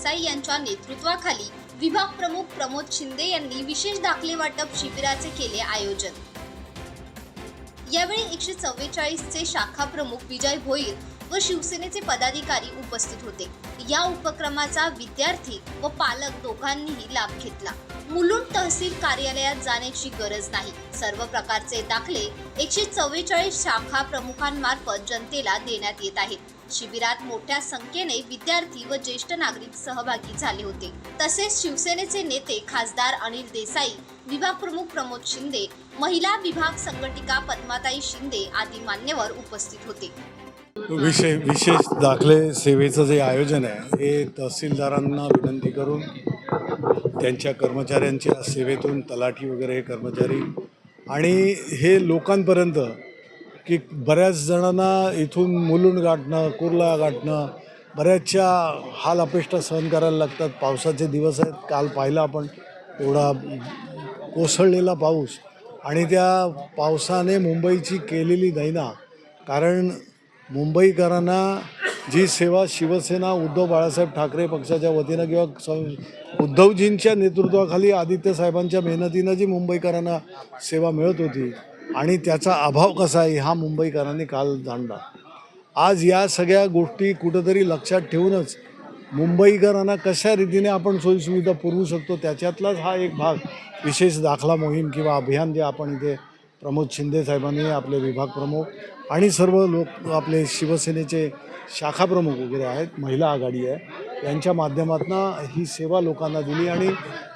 देसाई यांच्या नेतृत्वाखाली विभाग प्रमुख प्रमोद शिंदे यांनी विशेष दाखले वाटप शिबिराचे केले आयोजन. यावेळी एकशे चव्वेचाळीसचे शाखा प्रमुख विजय भोईर व शिवसेनेचे पदाधिकारी उपस्थित होते. या उपक्रमाचा विद्यार्थी व पालक दोघांनीही लाभ घेतला. मुलुंड तहसील कार्यालयात जाण्याची गरज नाही. सर्व प्रकारचे दाखले एकशे चव्वेचाळीस शाखा प्रमुखांमार्फत जनतेला देण्यात येत आहेत. शिबिरात मोठ्या संख्येने विद्यार्थी व ज्येष्ठ नागरिक सहभागी झाले होते. तसेच शिवसेनेचे नेते खासदार अनिल देसाई विभाग प्रमुख प्रमोद शिंदे महिला विभाग संघटिका पद्माताई शिंदे आदी मान्यवर उपस्थित होते. विशे विशेष दाखले सेवेचं जे आयोजन आहे हे तहसीलदारांना विनंती करून त्यांच्या कर्मचाऱ्यांच्या सेवेतून तलाठी वगैरे कर्मचारी आणि हे लोकांपर्यंत की बऱ्याच जणांना इथून मुलुंड गाठणं कुर्ला गाठणं बऱ्याचशा हाल अपेष्टा सहन करायला लागतात. पावसाचे दिवस आहेत काल पाहिला आपण एवढा कोसळलेला पाऊस आणि त्या पावसाने मुंबईची केलेली दैना. कारण मुंबईकरांना जी सेवा शिवसेना उद्धव बाळासाहेब ठाकरे पक्षाच्या वतीनं किंवा स उद्धवजींच्या नेतृत्वाखाली आदित्य साहेबांच्या मेहनतीनं जी मुंबईकरांना सेवा मिळत होती आणि त्याचा अभाव कसा आहे हा मुंबईकरांनी काल जाणला. आज या सगळ्या गोष्टी कुठंतरी लक्षात ठेवूनच मुंबईकरांना कशा रीतीने आपण सोयीसुविधा पुरवू शकतो त्याच्यातलाच हा एक भाग विशेष दाखला मोहीम किंवा अभियान जे आपण इथे प्रमोद शिंदे साहेबांनी आपले विभाग प्रमुख आणि सर्व लोक आपले शिवसेनेचे शाखा प्रमुख वगैरे आहेत महिला आघाडी आहे यांच्या माध्यमातून ही सेवा लोकांना दिली. आणि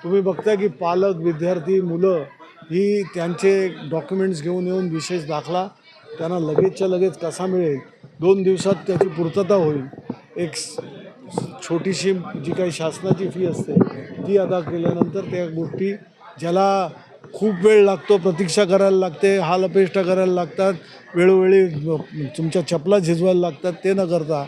तुम्ही बघता की पालक विद्यार्थी मुलं ही त्यांचे डॉक्युमेंट्स घेऊन येऊन विशेष दाखला. त्यांना लगेचच्या लगेच कसा मिळेल? दोन दिवसात त्याची पूर्तता होईल. एक छोटीशी जी काही शासनाची फी असते ती अदा केल्यानंतर त्या गोष्टी ज्याला खूप वेळ लागतो प्रतीक्षा करायला लागते हाल अपेष्टा करायला लागतात वेळोवेळी तुमच्या चपला झिजवायला लागतात ते न करता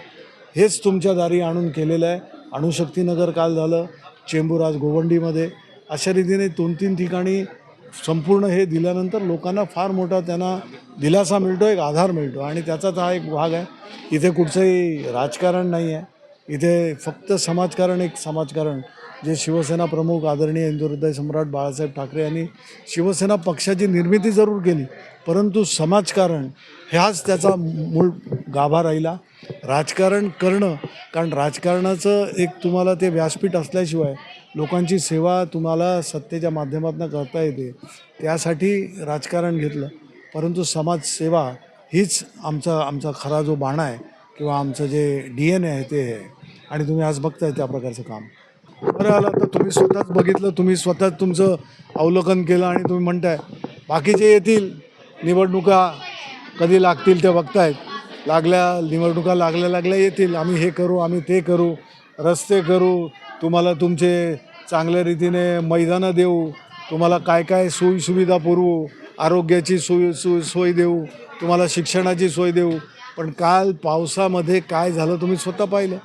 हेच तुमच्या दारी आणून केलेलं आहे. अणुशक्तीनगर काल झालं चेंबूर आज गोवंडीमध्ये. अशा रीतीने दोन तीन ठिकाणी संपूर्ण हे दिल्यानंतर लोकांना फार मोठा त्यांना दिलासा मिळतो एक आधार मिळतो. आणि त्याचाच हा एक भाग आहे. इथे कुठचंही राजकारण नाही आहे. इथे फक्त समाजकारण एक समाजकारण जे शिवसेना प्रमुख आदरणीय हिंदुहृदय सम्राट बाळासाहेब ठाकरे यांनी शिवसेना पक्षाची निर्मिती जरूर केली परंतु समाजकारण ह्याच त्याचा मूळ गाभा राहिला. राजकारण करणं कारण राजकारणाचं एक तुम्हाला ते व्यासपीठ असल्याशिवाय लोकांची सेवा तुम्हाला सत्तेच्या माध्यमातून करता येते. त्यासाठी राजकारण घेतलं. परंतु समाजसेवा हीच आमचा आमचा खरा जो बाणा आहे किंवा आमचं जे डी एन ए आहे ते आहे. आणि तुम्ही आज बघताय त्या प्रकारचं काम. बरं आलं तर तुम्ही स्वतःच बघितलं तुम्ही स्वतःच तुमचं अवलोकन केलं आणि तुम्ही म्हणताय बाकीचे येतील निवडणुका कधी लागतील ते बघतायत. लागल्या निवडणुका लागल्या लागल्या येतील. आम्ही हे करू आम्ही ते करू. रस्ते करू. तुम्हाला तुमचे चांगल्या रीतीने मैदानं देऊ तुम्हाला काय काय सोयीसुविधा पुरवू आरोग्याची सोय सो सोय देऊ तुम्हाला शिक्षणाची सोय देऊ. पण काल पावसामध्ये काय झालं तुम्ही स्वतः पाहिलं?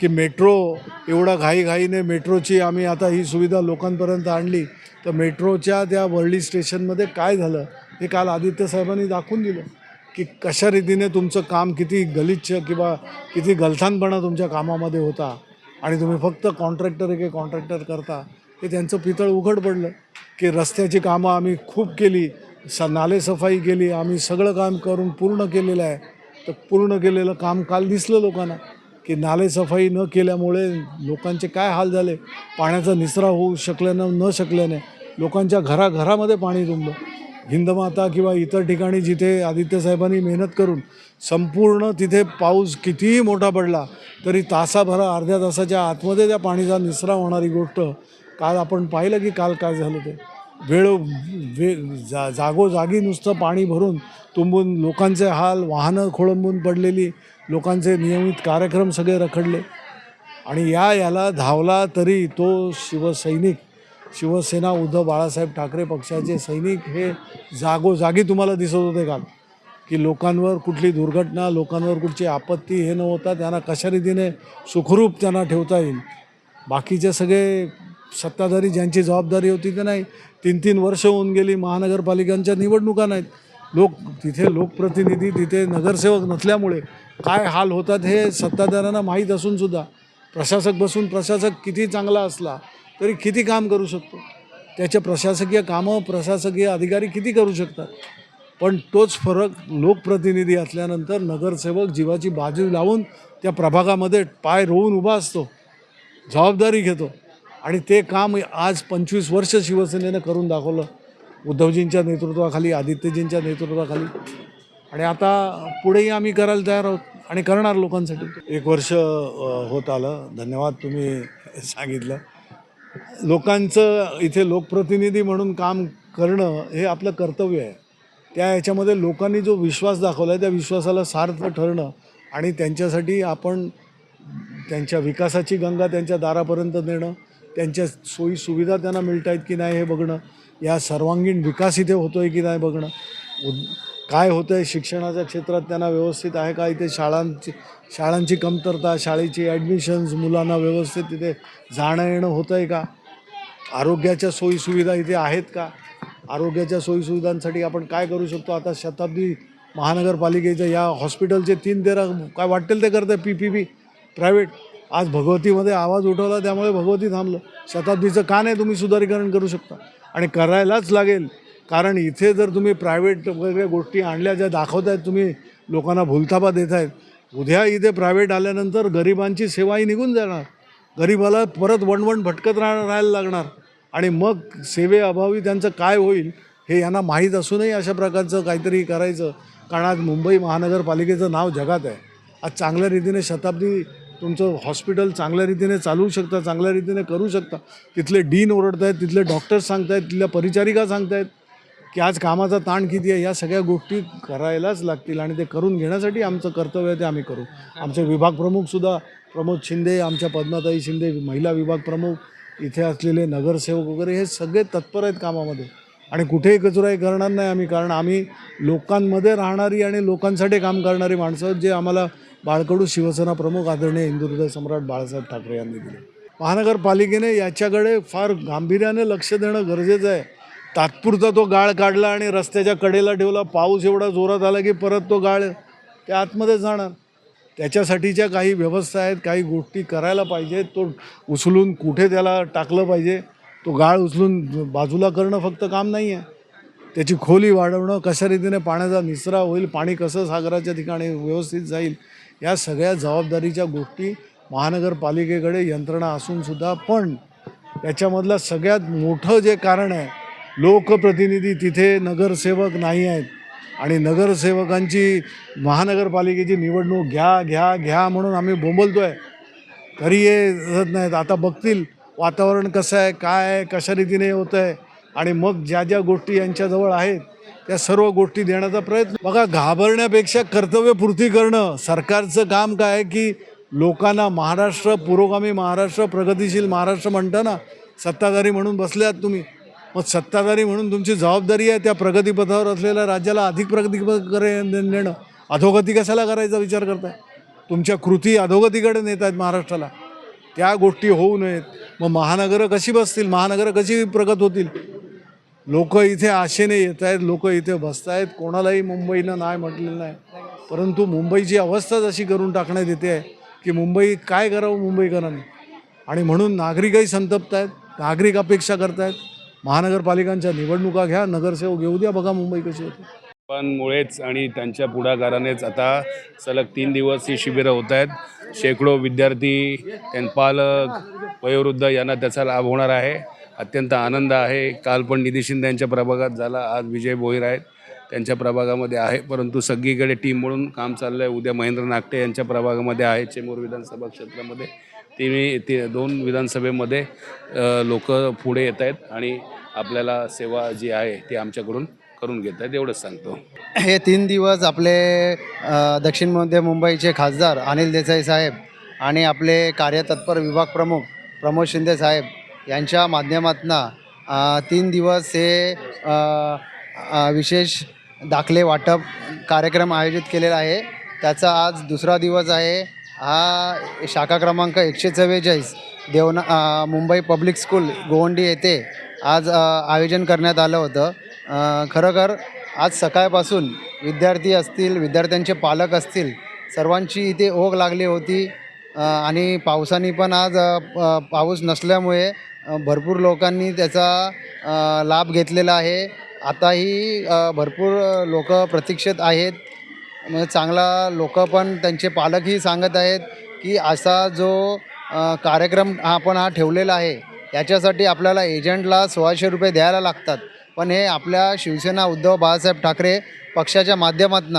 की मेट्रो एवढा घाईघाईने मेट्रोची आम्ही आता ही सुविधा लोकांपर्यंत आणली. तर मेट्रोच्या त्या वर्ली स्टेशनमध्ये काय झालं? हे काल आदित्य साहेबांनी दाखवून दिलं. की कशा रीतीने तुमचं काम किती गलिच्छ किंवा किती गलथानपणा तुमच्या कामामध्ये होता? आणि तुम्ही फक्त कॉन्ट्रॅक्टर एक कॉन्ट्रॅक्टर करता हे त्यांचं पितळ उघड पडलं की रस्त्याची कामं आम्ही खूप केली स नालेसफाई केली आम्ही सगळं काम करून पूर्ण केलेलं आहे. तर पूर्ण केलेलं काम काल दिसलं लोकांना की नालेसफाई न केल्यामुळे लोकांचे काय हाल झाले? पाण्याचा निचरा होऊ शकल्यानं न शकल्याने लोकांच्या घराघरामध्ये पाणी तुंबलं. हिंदमाता किंवा इतर ठिकाणी जिथे आदित्यसाहेबांनी मेहनत करून संपूर्ण तिथे पाऊस कितीही मोठा पडला तरी तासाभरा अर्ध्या तासाच्या आतमध्ये त्या पाणीचा निचरा होणारी गोष्ट काल आपण पाहिलं की काल काय झालं ते. वेळ वे जा जागोजागी नुसतं पाणी भरून तुंबून लोकांचे हाल वाहनं खोळंबून पडलेली लोकांचे नियमित कार्यक्रम सगळे रखडले. आणि या याला धावला तरी तो शिवसैनिक शिवसेना उद्धव बाळासाहेब ठाकरे पक्षाचे सैनिक हे जागोजागी तुम्हाला दिसत होते काल की लोकांवर कुठली दुर्घटना लोकांवर कुठची आपत्ती हे न होता त्यांना कशा रीतीने सुखरूप त्यांना ठेवता येईल? बाकीचे सगळे सत्ताधारी ज्यांची जबाबदारी होती ते नाही तीन तीन वर्ष होऊन गेली महानगरपालिकांच्या निवडणुका नाहीत. लोक तिथे लोकप्रतिनिधी तिथे नगरसेवक नसल्यामुळे काय हाल होतात हे सत्ताधाऱ्यांना माहीत असूनसुद्धा प्रशासक बसून प्रशासक किती चांगला असला तरी किती काम करू शकतो? त्याचे प्रशासकीय कामं प्रशासकीय अधिकारी किती करू शकतात? पण तोच फरक लोकप्रतिनिधी असल्यानंतर नगरसेवक जीवाची बाजू लावून त्या प्रभागामध्ये पाय रोवून उभा असतो जबाबदारी घेतो. आणि ते काम आज पंचवीस वर्ष शिवसेनेनं करून दाखवलं. उद्धवजींच्या नेतृत्वाखाली आदित्यजींच्या नेतृत्वाखाली. आणि आता पुढेही आम्ही करायला तयार आहोत आणि करणार लोकांसाठी. एक वर्ष होत आलं. धन्यवाद तुम्ही सांगितलं. लोकांचं इथे लोकप्रतिनिधी म्हणून काम करणं हे आपलं कर्तव्य आहे. त्या याच्यामध्ये लोकांनी जो विश्वास दाखवला आहे त्या विश्वासाला सार्थ ठरणं आणि त्यांच्यासाठी आपण त्यांच्या विकासाची गंगा त्यांच्या दारापर्यंत नेणं त्यांच्या सोयी सुविधा त्यांना मिळत आहेत की नाही हे बघणं या सर्वांगीण विकास इथे होतो आहे की नाही बघणं उद काय होतं आहे शिक्षणाच्या क्षेत्रात त्यांना व्यवस्थित आहे का? इथे शाळांची शाळांची कमतरता शाळेची ॲडमिशन्स मुलांना व्यवस्थित तिथे जाणं येणं होतं आहे का? आरोग्याच्या सोयीसुविधा इथे आहेत का? आरोग्याच्या सोयीसुविधांसाठी आपण काय करू शकतो? आता शताब्दी महानगरपालिकेच्या या हॉस्पिटलचे तीन तेरा काय वाटेल ते करते पी पी पी प्रायव्हेट आज भगवतीमध्ये आवाज उठवला त्यामुळे भगवती थांबलं. शताब्दीचं का नाही तुम्ही सुधारीकरण करू शकता? आणि करायलाच लागेल. कारण इथे जर तुम्ही प्रायव्हेट वगैरे गोष्टी आणल्या ज्या दाखवत आहेत तुम्ही लोकांना भूलथापा देत आहेत उद्या इथे प्रायव्हेट आल्यानंतर गरिबांची सेवाही निघून जाणार. गरिबाला परत वणवण भटकत राह राहायला लागणार. आणि मग सेवेअभावी त्यांचं काय होईल हे यांना माहीत असूनही अशा प्रकारचं काहीतरी करायचं. कारण आज मुंबई महानगरपालिकेचं नाव जगात आहे. आज चांगल्या रीतीने शताब्दी तुमचं हॉस्पिटल चांगल्या रीतीने चालवू शकता चांगल्या रीतीने करू शकता. तिथले डीन ओरडत आहेत तिथले डॉक्टर्स सांगतायत तिथल्या परिचारिका सांगतायत. की आज कामाचा ताण किती आहे या सगळ्या गोष्टी करायलाच लागतील आणि ते करून घेण्यासाठी आमचं कर्तव्य आहे ते आम्ही करू. आमचे विभाग प्रमुखसुद्धा प्रमोद शिंदे आमच्या पद्माताई शिंदे महिला विभाग प्रमुख इथे असलेले नगरसेवक वगैरे हे सगळे तत्पर आहेत कामामध्ये. आणि कुठेही कचराई करणार नाही आम्ही कारण आम्ही लोकांमध्ये राहणारी आणि लोकांसाठी काम करणारी माणसं जे आम्हाला बाळकडू शिवसेना प्रमुख आदरणीय हिंदुहृदय सम्राट बाळासाहेब ठाकरे यांनी दिले. महानगरपालिकेने याच्याकडे फार गांभीर्याने लक्ष देणं गरजेचं आहे. तात्पुरता तो गाळ काढला आणि रस्त्याच्या कडेला ठेवला. पाऊस एवढा जोरात आला की परत तो गाळ त्या आतमध्ये जाणार. त्याच्यासाठीच्या काही व्यवस्था आहेत काही गोष्टी करायला पाहिजेत. तो उचलून कुठे त्याला टाकलं पाहिजे? तो गाळ उचलून बाजूला करणं फक्त काम नाही आहे त्याची खोली वाढवणं कशा रीतीने पाण्याचा निचरा होईल पाणी कसं सागराच्या ठिकाणी व्यवस्थित जाईल या सगळ्या जबाबदारीच्या गोष्टी महानगरपालिकेकडे यंत्रणा असूनसुद्धा पण त्याच्यामधलं सगळ्यात मोठं जे कारण आहे लोकप्रतिनिधी तिथे नगरसेवक नाही आहेत. आणि नगरसेवकांची महानगरपालिकेची निवडणूक घ्या घ्या घ्या म्हणून आम्ही बोंबलतो आहे तरी येत नाहीत. आता बघतील वातावरण कसं आहे काय आहे कशा रीतीने होतं आहे आणि मग ज्या ज्या गोष्टी यांच्याजवळ आहेत त्या सर्व गोष्टी देण्याचा प्रयत्न. बघा घाबरण्यापेक्षा कर्तव्यपूर्ती करणं सरकारचं काम काय आहे की लोकांना महाराष्ट्र पुरोगामी महाराष्ट्र प्रगतिशील महाराष्ट्र म्हणता ना सत्ताधारी म्हणून बसल्यात तुम्ही. मग सत्ताधारी म्हणून तुमची जबाबदारी आहे त्या प्रगतीपथावर असलेल्या राज्याला अधिक प्रगतीकडे नेणं अधोगती कशाला करायचा विचार करताय? तुमच्या कृती अधोगतीकडे नेत आहेत महाराष्ट्राला. त्या गोष्टी होऊ नयेत. मग महानगरं कशी बसतील? महानगरं कशी प्रगत होतील? लोक इथे आशेने येत आहेत लोक इथे बसत आहेत कोणालाही मुंबईनं नाही म्हटलेलं नाही परंतु मुंबईची अवस्थाच अशी करून टाकण्यात येते आहे की मुंबई काय करावं मुंबईकरांनी? आणि म्हणून नागरिकही संतप्त आहेत नागरिक अपेक्षा करतायत. महानगरपालिकांच्या निवडणुका घ्या नगरसेवक येऊ द्या बघा मुंबई कशी होती. पण मुळेच आणि त्यांच्या पुढाकारानेच आता सलग तीन दिवस ही शिबिरं होत आहेत. शेकडो विद्यार्थी त्यांचे पालक वयोवृद्ध यांना त्याचा लाभ होणार आहे. अत्यंत आनंद आहे. काल पण निधी शिंदे यांच्या प्रभागात झाला आज विजय भोईर आहेत. त्यांच्या प्रभागामध्ये आहे परंतु सगळीकडे टीम म्हणून काम चाललं आहे उद्या महेंद्र नागटे यांच्या प्रभागामध्ये आहे चेंबूर विधानसभा क्षेत्रामध्ये. तिन्ही ते दोन विधानसभेमध्ये लोक पुढे येत आहेत आणि आपल्याला सेवा जी आहे ती आमच्याकडून करून घेत आहेत एवढंच सांगतो. हे तीन दिवस आपले दक्षिण मध्य मुंबईचे खासदार अनिल देसाई साहेब आणि आपले कार्यतत्पर विभाग प्रमुख प्रमोद शिंदे साहेब यांच्या माध्यमातून तीन दिवस हे विशेष दाखले वाटप कार्यक्रम आयोजित केलेला आहे. त्याचा आज दुसरा दिवस आहे. हा शाखा क्रमांक एकशे चव्वेचाळीस देवना मुंबई पब्लिक स्कूल गोवंडी येथे आज आयोजन करण्यात आलं होतं. खरोखर आज सकाळपासून विद्यार्थी असतील विद्यार्थ्यांचे पालक असतील सर्वांची इथे ओघ लागली होती. आणि पावसाने पण आज पाऊस नसल्यामुळे भरपूर लोकांनी त्याचा लाभ घेतलेला आहे. आताही भरपूर लोक प्रतीक्षेत आहेत. म्हणजे चांगला लोक पण त्यांचे पालकही सांगत आहेत की असा जो कार्यक्रम आपण हा ठेवलेला आहे याच्यासाठी आपल्याला एजंटला सोळाशे रुपये द्यायला लागतात. पण हे आपल्या शिवसेना उद्धव बाळासाहेब ठाकरे पक्षाच्या माध्यमातून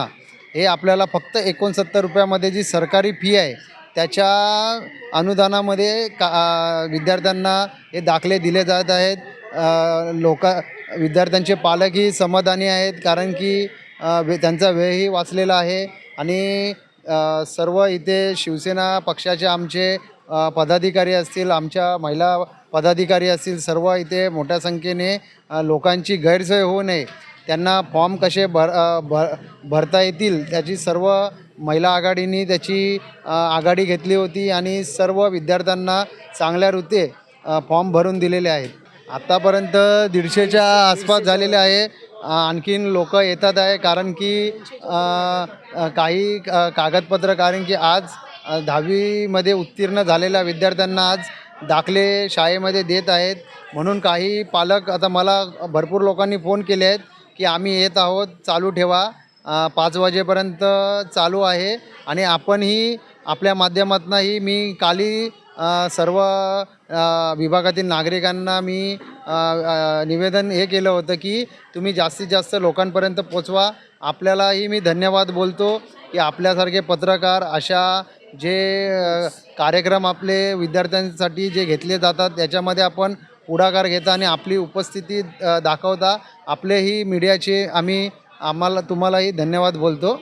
हे आपल्याला फक्त एकोणसत्तर रुपयामध्ये जी सरकारी फी आहे त्याच्या अनुदानामध्ये का विद्यार्थ्यांना हे दाखले दिले जात आहेत. लोक विद्यार्थ्यांचे पालकही समाधानी आहेत कारण की वे त्यांचा वेळही वाचलेला आहे. आणि सर्व इथे शिवसेना पक्षाचे आमचे पदाधिकारी असतील आमच्या महिला पदाधिकारी असतील सर्व इथे मोठ्या संख्येने लोकांची गैरसोय होऊ नये. त्यांना फॉर्म कसे भर भर भरता येतील त्याची सर्व महिला आघाडीने त्याची आघाडी घेतली होती आणि सर्व विद्यार्थ्यांना चांगल्या रीते फॉर्म भरून दिलेले आहेत. आत्तापर्यंत दीडशेच्या आसपास झालेले आहे. आणखीन लोक येतात आहे कारण की काही कागदपत्र कारण की आज दहावीमध्ये उत्तीर्ण झालेल्या विद्यार्थ्यांना आज दाखले शाळेमध्ये देत आहेत. म्हणून काही पालक आता मला भरपूर लोकांनी फोन केले आहेत की आम्ही येत आहोत चालू ठेवा. पाच वाजेपर्यंत चालू आहे. आणि आपणही आपल्या माध्यमातूनही मी काली सर्व विभागातील नागरिकांना मी निवेदन हे केलं होतं की तुम्ही जास्तीत जास्त लोकांपर्यंत पोचवा. आपल्यालाही मी धन्यवाद बोलतो की आपल्यासारखे पत्रकार अशा जे कार्यक्रम आपले विद्यार्थ्यांसाठी जे घेतले जातात त्याच्यामध्ये आपण पुढाकार घेता आणि आपली उपस्थिती दाखवता. आपलेही मीडियाचे आम्ही आम्हाला तुम्हालाही धन्यवाद बोलतो.